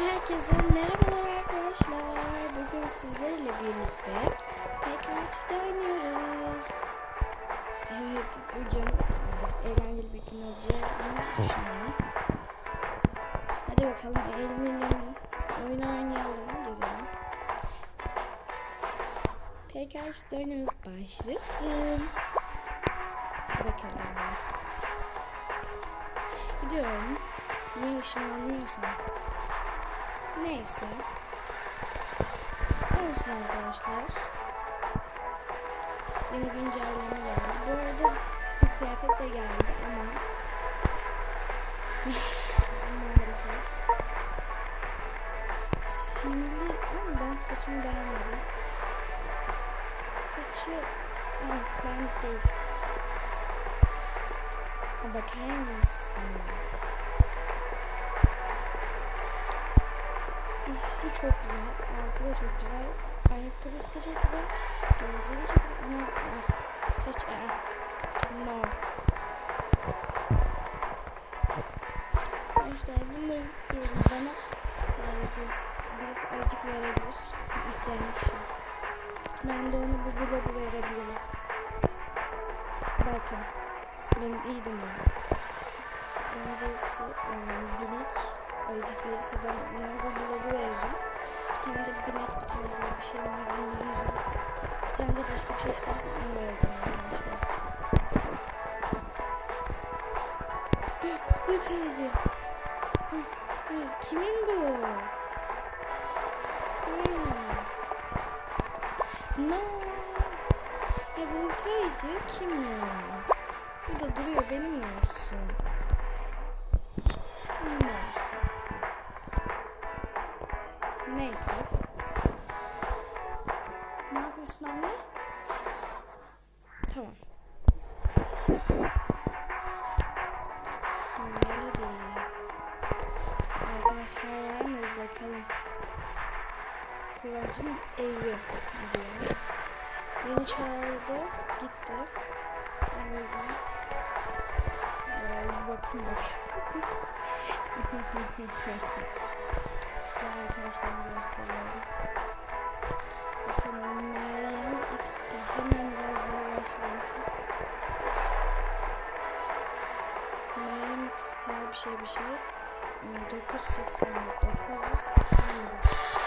Herkese merhabalar arkadaşlar. Bugün sizlerle birlikte Minecraft'ta oynuyoruz. Evet, bugün e, eğlenceli bir gün olacağını düşünüyorum. Hadi bakalım eğlenelim. Oyun oynayalım, gezelim. PKX'de oyunumuz başlasın. Hadi bakalım. Gidiyorum. Niye ışınlanmıyorsam? Neyse. Olsun arkadaşlar. Yeni güncelleme geldi. Bu arada bu kıyafet de geldi ama maalesef simli ama ben saçını beğenmedim. Saçı ben değil. Bakar mısınız? Üstü çok güzel, altı da çok güzel, ayakkabısı da çok güzel, gözlüğü de çok güzel ama ah, saç ah, no. Arkadaşlar bunları istiyorum bana yani birisi, azıcık verebilir isteyen kişi. Ben de onu bu blogu verebilirim. Bakın, beni iyi dinleyin. Bana birisi um, binek ayıcık verirse ben ona bu veririm. Bir tane de binek bir tane böyle bir şey var onu veririm. Bir tane de başka bir şey isterse onu veririm arkadaşlar. Yok ayıcı. Kimin bu? Hmm. No. Ya bu kayıcı kimin? Bu da duruyor benim olsun. Benim. Neyse. Ne yapıyorsun anne? Tamam. Değil. Arkadaşlar mı? Bakalım. Kullanıcının evi diyor. Beni çağırdı. Gitti. Anladım. Ee, bir bakın bakın. Size arkadaşlar gösteriyorum. Bakın Meryem X'te hemen yazmaya başlamışsın. Meryem X'te bir şey bir şey. 980 980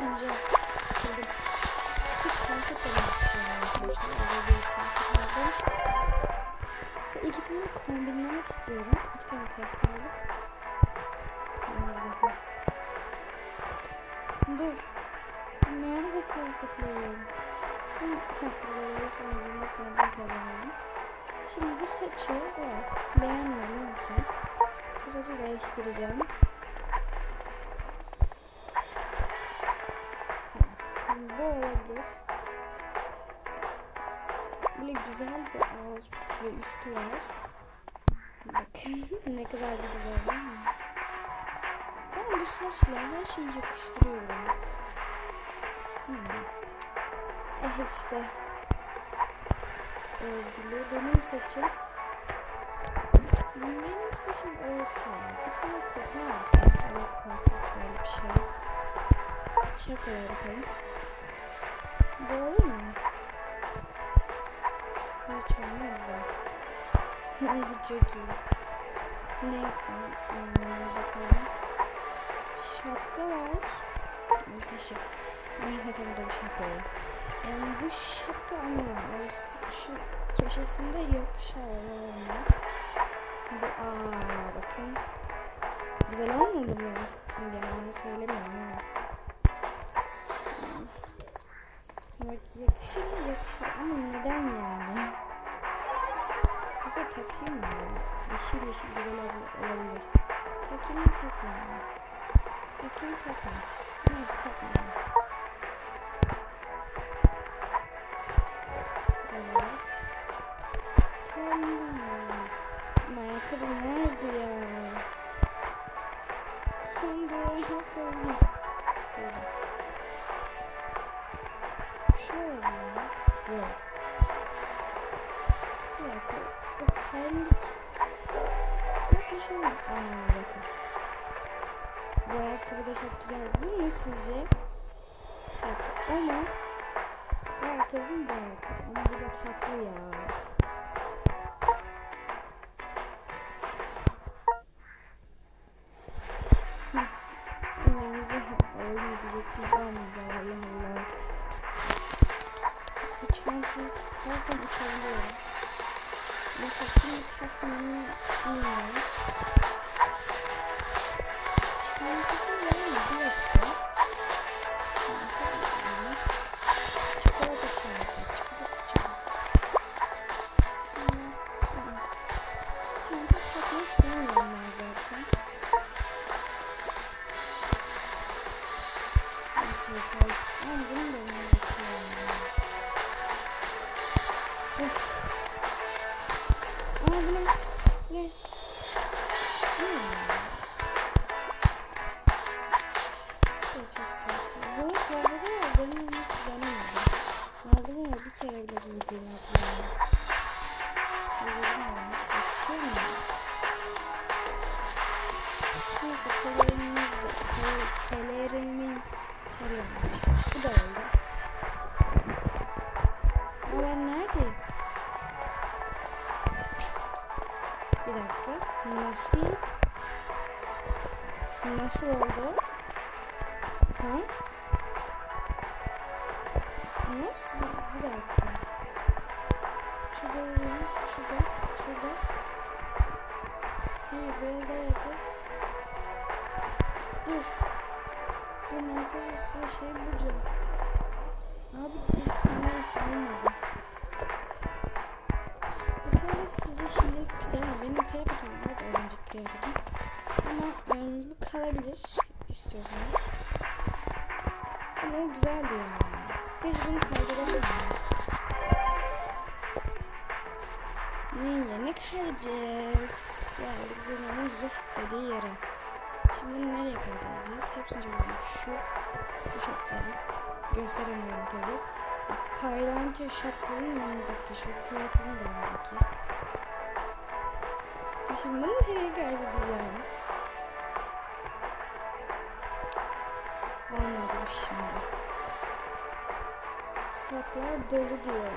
Önce sıkıldım. Bir kıyafet almak istiyorum arkadaşlar. Öyle bir kıyafet aldım. İşte iki tane kombinlemek istiyorum. İki tane kıyafet aldım. Dur. Nerede kıyafetlerim? Şimdi kıyafetleri sonra zorunda kazandım. Şimdi bu saçı evet, beğenmedim için bu saçı değiştireceğim. Böyle güzel bir alt ve üstü var. Bakın ne kadar da güzel değil mi? Ben bu saçla her şeyi yakıştırıyorum. Hmm. Eh işte. Öyle benim saçım. Benim saçım orta. Bir tane alsam. Hani kompakt böyle bir şey. Şaka yapalım. Olur mu? Çok iyi. Neyse. Bakalım. Şapka var. Taşı. Neyse tabii da bir şey koyayım. Yani bu şapka ama şu köşesinde yok şöyle olmaz. Bu aa bakın. Güzel olmadı mı? Şimdi yalan söylemiyorum ha. Bak yakışır mı yakışır ama neden yani? Takayım mı? Yeşil yeşil güzel ol- olabilir. Takayım mı takmayayım mı? Takayım takmayayım. Neyse takmıyorum. Evet. Tamam. Burada. Çok güzel değil mi sizce? Evet, ama bu ayakkabım bu ayakkabı. Ama bu da tatlı ya. Yakışıyor mu? Neyse pelerimiz pelerimin çalıyorum işte. Bu da oldu. Ama ben neredeyim? Bir dakika. Nasıl? Nasıl oldu? Ha? Nasıl? Bir dakika. Şurada yürüyeyim. Şurada. Şurada. Hayır biraz daha yaklaş. Dur. Dur arkadaşlar size şey bulacağım. Abi neyse olmadı. Bu kıyafet sizce şimdilik güzel mi? Benim kıyafetim var öğrenci kıyafetim. Ama e, bu kalabilir istiyorsanız. Ama o güzeldi Neyse bunu kaydedemem. Neyin yerine kaydedeceğiz? Geldik Zurna'nın zırt dediği yere. Şimdi nereye kaydedeceğiz? Hepsini çözelim. Şu, şu çok güzel. Gösteremiyorum tabi. Paylanca şapkanın yanındaki, şu kulaklığın da yanındaki. Şimdi bunu nereye kaydedeceğim? Statlar dolu diyor.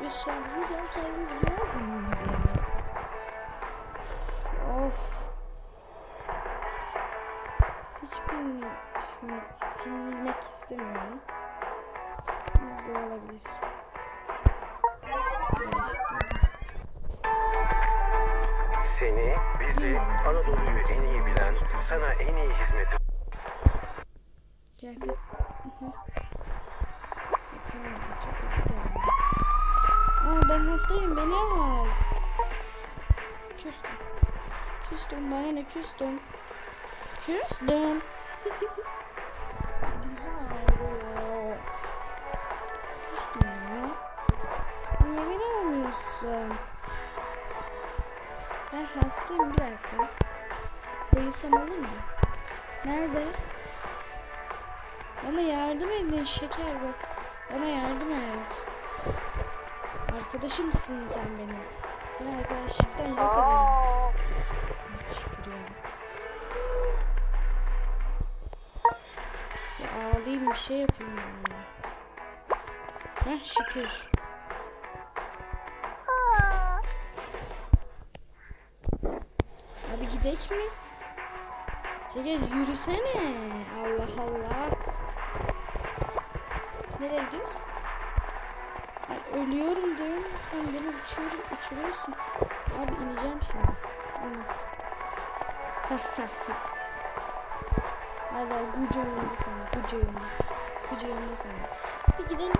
Bir şarjı yapsaydınız biliyor musun? Of. Hiçbirini şunu silmek istemiyorum. Bu olabilir. Seni, bizi, Anadolu'yu en iyi bilen, sana en iyi hizmeti Kıyafet. Çok dilerim. Aa ben hastayım beni al. Küstüm. Küstüm bana ne küstüm. Küstüm. Dizim ağrıyor. Küstüm ya. Niye beni almıyorsun? Ben hastayım bir dakika. Bayılsam olur mu? Nerede? Bana yardım edin şeker bak. Bana yardım et. Arkadaşımsın sen benim. Seni arkadaşlıktan yok ederim. Şükür ya. Ya ağlayayım bir şey yapayım yani. Heh şükür. Abi gidek mi? Çekil yürüsene. Allah Allah. Nereye gidiyoruz? Ben ölüyorum diyorum. Sen beni uçuyor, uçuruyorsun. Abi ineceğim şimdi. Ana. Hala kucağımda sana. Kucağımda. Kucağımda sana. Bir gidelim.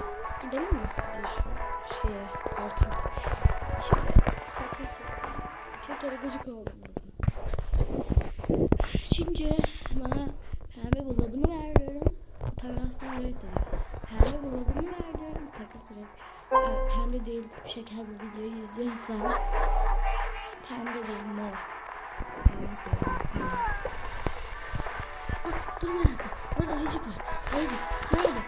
Gidelim mi sizce şu şeye? Altın. İşte. Şekeri gıcık oldum. Çünkü bana pembe buzdolabını veriyorum. Targas'tan evet dedi. Pembe blogumu verdim. Takı pembe değil şeker bu videoyu izliyorsan. Pembe değil mor. Yalan söylüyorum pembe. Ah, dur bir dakika. Orada ayıcık var. Ayıcık. Nerede?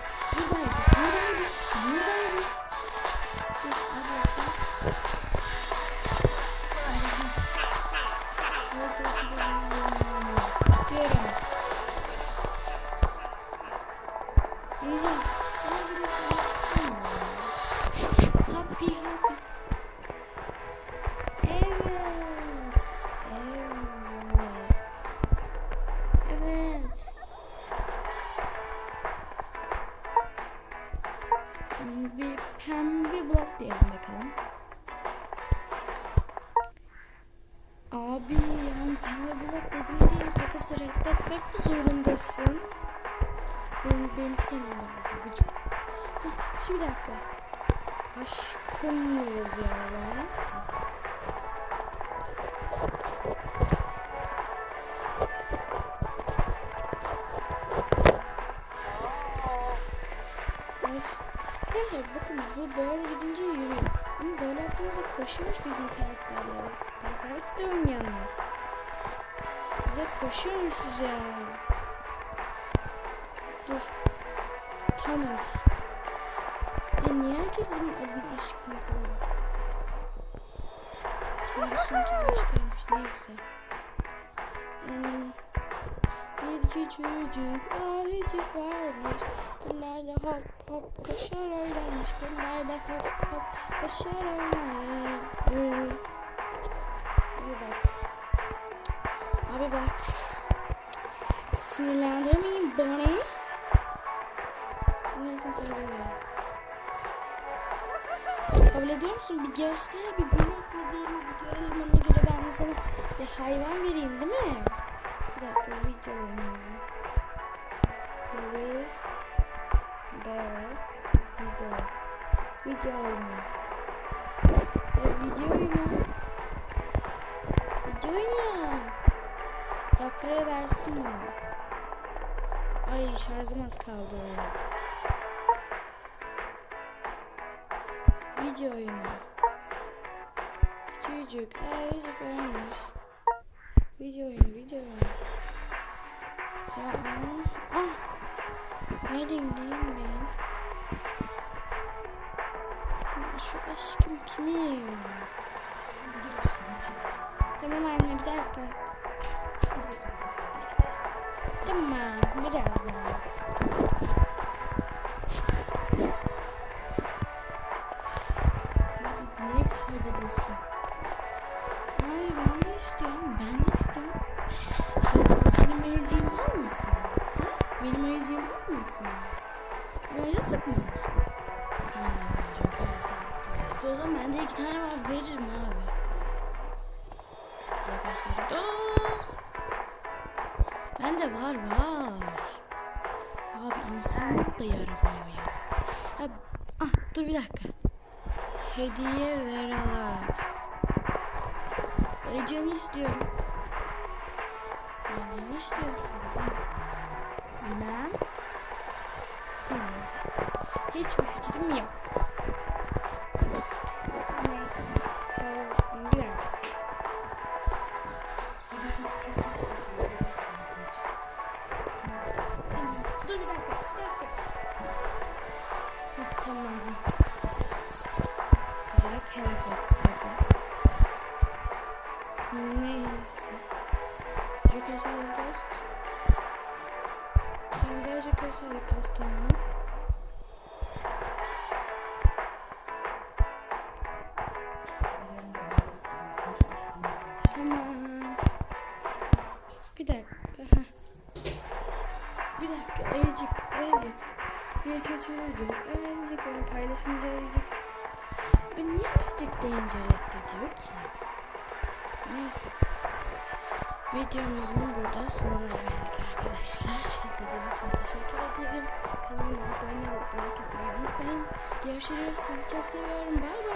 Diyelim bakalım. Abi yani pembe blok dedim diye takası reddetmek mi zorundasın? Benim, benim senin lazım gıcık. Şu bir dakika. Aşkım yazıyor olamaz ki? Arkadaşlar bakın bu böyle gidince böyle yaptığımızda koşuyormuş bizim karakterler. Ben kalmak istiyorum yanına. Biz hep koşuyormuşuz ya. Dur. Thanos. Ya niye herkes bunun adını aşkına koyuyor? Thanos'un ki başkaymış neyse. Küçücük ayıcık varmış. Dillerde hop hop koşar oynarmış. Dillerde hop hop koşar oynarmış. Abi bak. Abi bak. Sinirlendirmeyin beni. Neyse söylüyorum. Kabul ediyor musun? Bir göster, bir blok değil mi? Bir görelim ona göre ben de sana bir hayvan vereyim değil mi? Bir dakika video oynuyorum. Video. Video. Video oyunu. Ya video oyunu. Video oyunu. Yaprağı versin bana. Ay şarjım az kaldı. Video oyunu. Küçücük, ayıcık oynamış. Video oyunu, video. Ya aa, ah. Neredeyim değil? Ya Şu aşkım kimin? Tamam anne bir dakika. Tamam birazdan. Kaydet, ayı sıkmıyor. İstiyorsan bende iki tane var veririm abi. Santos. Bende var var. Abi insanlık da yaramıyor ya. Ha, ah, dur bir dakika. Hediye ver Alex. Ayıcığını istiyorum. Ayıcığını istiyorum. Bilmem. Bilmiyorum. Hiçbir fikrim yok. Neyse. Ee, Bir dakika. Tamam. Dur bir dakika. Bir dakika. Heh, tamam. Güzel kıyafet dedi. Neyse. Joker sağlık dost. Sen de Joker sağlık dost tamam. Tamam. Bir dakika. Ayıcık. Ayıcık. Bir küçücük. Ayıcık. Onu paylaşınca ayıcık. Ben niye ayıcık deyince reddediyor ki? Neyse. Videomuzun burada sonuna geldik arkadaşlar. İzlediğiniz için teşekkür ederim. Kanalıma abone olup like atmayı unutmayın. Görüşürüz. Sizi çok seviyorum. Bay bay.